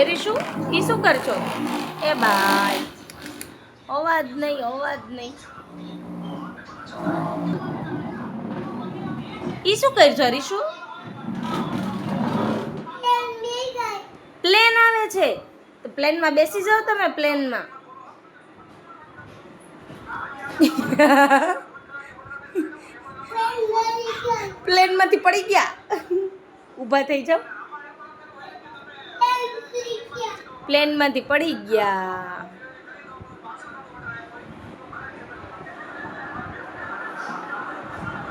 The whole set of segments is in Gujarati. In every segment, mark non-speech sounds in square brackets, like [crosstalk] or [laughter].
ઈ શું કરશો? એ ભાઈ અવાજ નહીં અવાજ નહીં. એ શું કરશો રીશું? પ્લેન આવે છે. તો પ્લેનમાં બેસી જાઓ તમે પ્લેનમાં. [laughs] પ્લેનમાંથી પડી ગયા. ઊભા થઈ જાઓ. પ્લેનમાંથી પડી ગયા.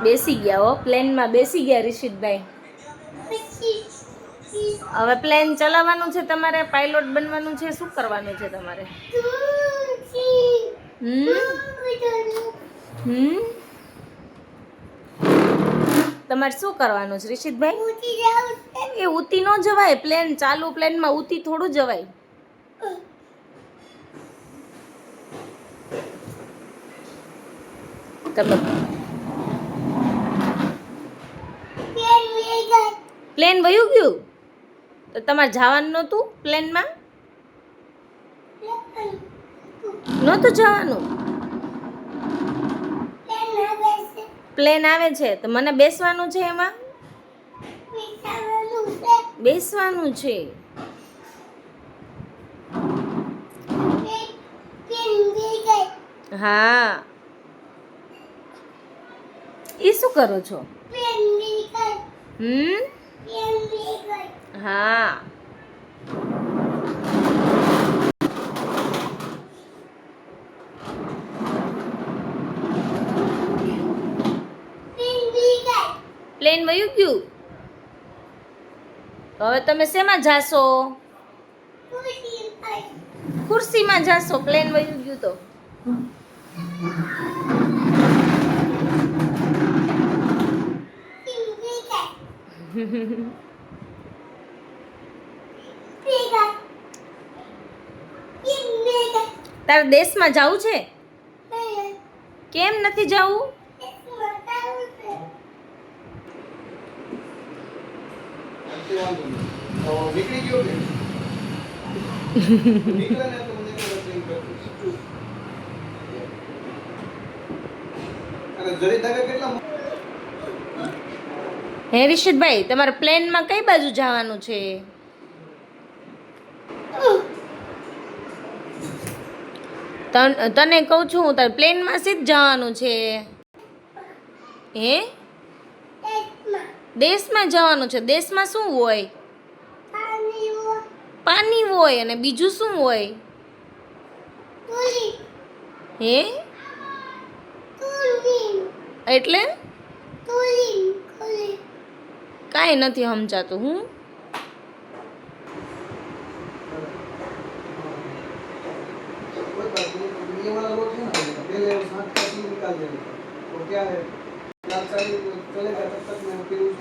બેસી ગયા હો પ્લેનમાં બેસી ગયા રિશિતભાઈ હવે પ્લેન ચલાવવાનું છે તમારે પાયલોટ બનવાનું છે શું કરવાનું છે તમારે? તમારે શું કરવાનું છે રિશિતભાઈ એ ઉતી ન જવાય પ્લેન ચાલુ પ્લેનમાં ઉતી થોડું જવાય. તમે પ્લેન વયું ગયું તો તમારે જવાનું નહોતું પ્લેનમાં નહોતું જવાનું પ્લેન આવે છે તો મને બેસવાનું છે એમાં બેસવાનું છે હા. એ શું કરો છો? હમ? હા. પ્લેન વયું ગયું? હવે તમે શેમાં જાશો? ખુરશીમાં જાશો. પ્લેન વયું ગયું તો. તારે દેશમાં જવું છે? કેમ નથી જવું? [laughs] નીકળી ગયો [laughs] કે નીકળે ને તો મને ટ્રેન કરતું અને જરી દાગા કેટલા હે રિશિતભાઈ તમારે પ્લેનમાં કઈ બાજુ જવાનું છે? તને કહું છું હું તારે પ્લેનમાં સીધ જવાનું છે? હે? દેશમાં જવાનું છે. દેશમાં શું હોય? પાણી હોય અને બીજું શું હોય? હે? એટલે કાંઈ નથી સમજાતું હું कोई बात नहीं ये वाला रोड है ना पहले उस हाथ का सीन निकाल देना तो क्या है लाल साड़ी चलेगा तब तक मैं फिर उसका